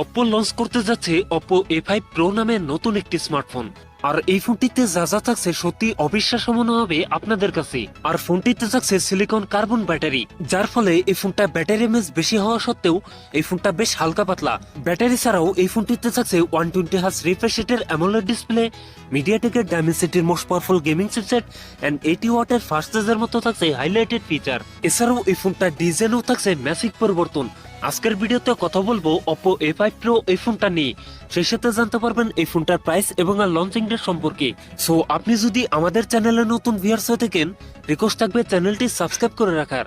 Oppo launch করতে যাচ্ছে Oppo A five pro নামে নতুন একটি স্মার্টফোন আর এই ফোনটিতে যা যা থাকছে সত্যি অবিশ্বাস্য মনে হবে আপনাদের কাছে। আর ফোনটিতে থাকছে সিলিকন কার্বন ব্যাটারি যার ফলে এই ফোনটা ব্যাটারি এমএস বেশি হওয়া সত্ত্বেও এই ফোনটা বেশ হালকা পাতলা। ব্যাটারি ছাড়াও এই ফোনটিতে থাকছে ওয়ান টোয়েন্টি হার্স রিফ্রেশ রেটের অ্যামোলেড ডিসপ্লে মিডিয়াটেকের ডায়মেন্সিটির most powerful gaming chipset and eighty ওয়াটের ফাস্ট চার্জের মতো থাকছে হাইলাইটেড ফিচার এছাড়াও এই ফোনটা ডিজাইনও থাকছে ম্যাসিক পরিবর্তন। আজকের ভিডিওতে কথা বলব অপো এ ফাইভ প্রো এই ফোনটা নিয়ে। সেই সাথে জানতে পারবেন এই ফোনটার প্রাইস এবং আর লঞ্চিং ডেট সম্পর্কে। সো আপনি যদি আমাদের চ্যানেলে নতুন ভিউয়ার্স হয়ে থাকেন রিকোয়েস্ট থাকবে চ্যানেলটি সাবস্ক্রাইব করে রাখার।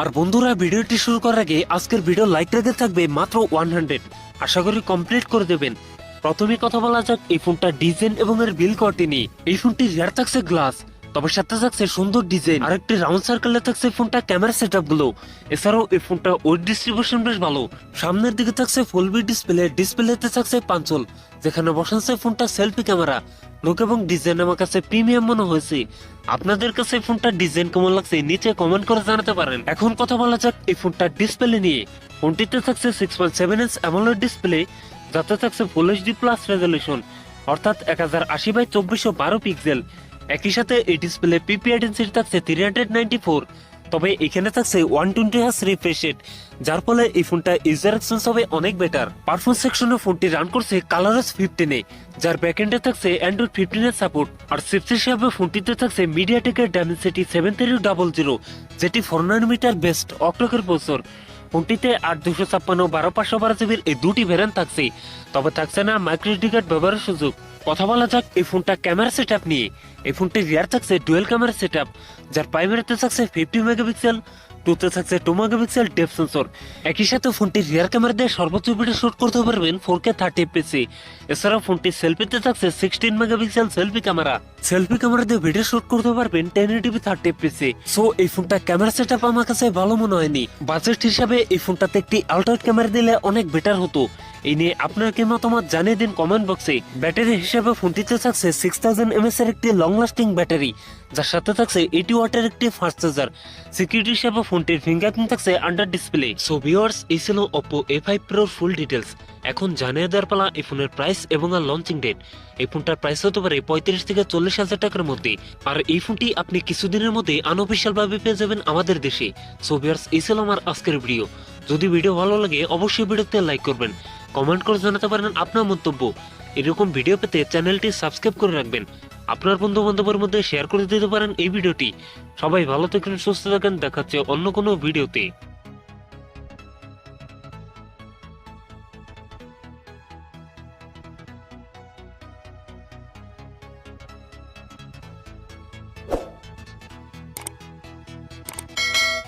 আর বন্ধুরা, ভিডিওটি শুরু করার আগে আজকের ভিডিও লাইক রেখে থাকবে মাত্র ওয়ান হান্ড্রেড আশা করি কমপ্লিট করে দেবেন। প্রথমে কথা বলা যাক এই ফোনটা ডিজাইন এবং এর বিল কোয়ালিটি নিয়ে। এই ফোনটি রিয়ার থাকছে গ্লাস তবে সাথে থাকছে সুন্দর ডিজাইন। আর একটি রাউন্ড সার্কেলে থাকছে ফোনটা ক্যামেরা সেটগুলো। এছাড়াও এই ফোনটা ওয়েট ডিস্ট্রিবিউশন বেশ ভালো। সামনের দিকে থাকছে ফুল বি ডিসপ্লে ডিসপ্লেতে থাকছে পাঁচল। যেখানে বসাচ্ছে ফোনটা সেলফি ক্যামেরা লুক এবং ডিজাইন আমার কাছে প্রিমিয়াম মনে হয়েছে। আপনাদের কাছে এই ফোনটার ডিজাইন কেমন লাগছে নিচে কমেন্ট করে জানাতে পারেন। এখন কথা বলা যাক এই ফোনটার ডিসপ্লে নিয়ে। ফোনটিতে থাকছে six point seven inch AMOLED display যাতে থাকছে ফুল এইচডি প্লাস রেজলিউশন অর্থাৎ এক হাজার আশি বাই চব্বিশশো বারো পিক্সেল একই সাথে এই ডিসপ্লে পিপিআই ডেন্সিটি থাকছে থ্রি হান্ড্রেড নাইনটি ফোর তবে এখানে থাকছে one twenty hertz refresh rate যার ফলে এই ফোনটা ইউজার এক্সপেন্স হবে অনেক বেটার পারফরমেন্স সেকশনে ফোনটি রান করছে কালারস ফিফটিনে যার ব্যাকএন্ডে থাকছে অ্যান্ড্রয়েড ফিফটিনের সাপোর্ট আর চিপস হিসাবে ফোনটিতে থাকছে মিডিয়াটেকের Dimensity seven three double zero যেটি ফোর নাইনোমিটার বেস্ট অক্টকের প্রসেসর ফোনটিতে আট দুশো ছাপ্পান্ন বারো পাঁচশো বারো জিবির এই দুটি ভ্যারিয়েন্ট থাকছে। তবে থাকছে না মাইক্রোটিকেট ব্যবহারের সুযোগ। কথা বলা যাক, এই ফোনটা ক্যামেরা সেট আপ নিয়ে। এই ফোনটি রিয়ার থাকছে ডুয়েল ক্যামেরা সেট আপ যার প্রাইমারিতে থাকছে ফিফটি মেগাপিক্সেল টুতে থাকছে টু মেগাপিক্সেল ডেপ সেন্সর একই সাথে ফোনটি রিয়ার ক্যামেরা দিয়ে সর্বোচ্চ ভিডিও শুট করতে পারবেন ফোর কে থার্টি এফপিসি এছাড়াও ফোনটি সেলফিতে থাকছে sixteen megapixel selfie camera selfie camera দিয়ে ভিডিও শুট করতে পারবেন ten eighty P thirty FPS so এই ফোনটা ক্যামেরা সেট আপ আমার কাছে ভালো মনে হয়নি। বাজেট হিসাবে এই ফোনটাতে একটি আল্ট্রাইট ক্যামেরা দিলে অনেক বেটার হতো। এই নিয়ে আপনার কি মতামত জানিয়ে দিন কমেন্ট বক্সে ব্যাটারি হিসেবে ফোনটিতে থাকছে সিক্স থাউজেন্ড এর একটি লং লাস্টিং ব্যাটারি যার সাথে থাকছে এইটি ওয়াটের একটি ফাস্ট চার্জার সিকিউরিটি হিসেবে ফোনটির ফিঙ্গারপ্রিন্ট থাকছে আন্ডার ডিসপ্লে সো এই ছিল ওপো এ ফাইভ প্রোর ফুল ডিটেলস এখন জানিয়ে দেওয়ার পালা এই ফোনের প্রাইস এবং আর লঞ্চিং ডেট এই ফোনটার প্রাইস হতে পারে পঁয়ত্রিশ থেকে চল্লিশ হাজার টাকার মধ্যে। আর এই ফোনটি আপনি কিছুদিনের মধ্যে আনঅফিসিয়াল ভাবে পেয়ে যাবেন আমাদের দেশে। সো এই ছিল আমার আজকের ভিডিও যদি ভিডিও ভালো লাগে, অবশ্যই ভিডিওতে লাইক করবেন। কমেন্ট করে জানাতে পারেন আপনার মন্তব্য। এরকম ভিডিও পেতে চ্যানেলটি সাবস্ক্রাইব করে রাখবেন। আপনার বন্ধু বান্ধবের মধ্যে শেয়ার করে দিতে পারেন এই ভিডিওটি সবাই ভালো থাকেন, সুস্থ থাকেন, দেখাচ্ছে অন্য কোনো ভিডিওতে